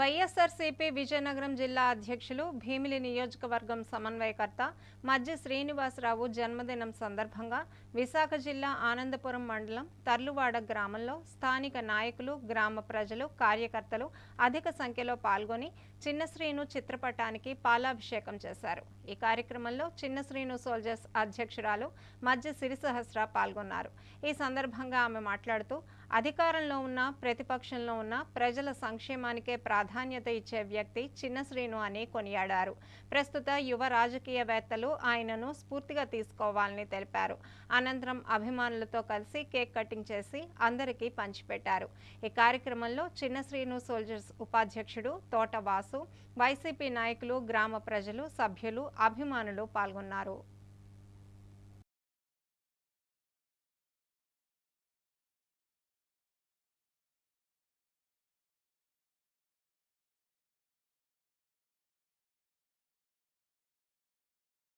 వైఎస్ఆర్సీపీ విజయనగరం జిల్లా అధ్యక్షులు భీమిలి నియోజకవర్గం సమన్వయకర్త మజ్జి శ్రీనివాసరావు జన్మదినం సందర్భంగా విశాఖ జిల్లా ఆనందపురం మండలం తర్లువాడ గ్రామంలో స్థానిక నాయకులు గ్రామ ప్రజలు కార్యకర్తలు అధిక సంఖ్యలో పాల్గొని చిన్న శ్రీను చిత్రపటానికి పాలాభిషేకం చేశారు. ఈ కార్యక్రమంలో చిన్న శ్రీను సోల్జర్స్ అధ్యక్షురాలు మధ్య సిరిసహస్ర పాల్గొన్నారు. ఈ సందర్భంగా ఆమె మాట్లాడుతూ అధికారంలో ఉన్న ప్రతిపక్షంలో ఉన్న ప్రజల సంక్షేమానికే ప్రాధాన్యత ఇచ్చే వ్యక్తి చిన్న శ్రీను అని కొనియాడారు. ప్రస్తుత యువ రాజకీయవేత్తలు ఆయనను స్ఫూర్తిగా తీసుకోవాలని తెలిపారు. అనంతరం అభిమానులతో కలిసి కేక్ కటింగ్ చేసి అందరికీ పంచిపెట్టారు. ఈ కార్యక్రమంలో చిన్న శ్రీను సోల్జర్స్ ఉపాధ్యక్షుడు తోట వాసు వైసీపీ నాయకులు గ్రామ ప్రజలు సభ్యులు అభిమానులు పాల్గొన్నారు.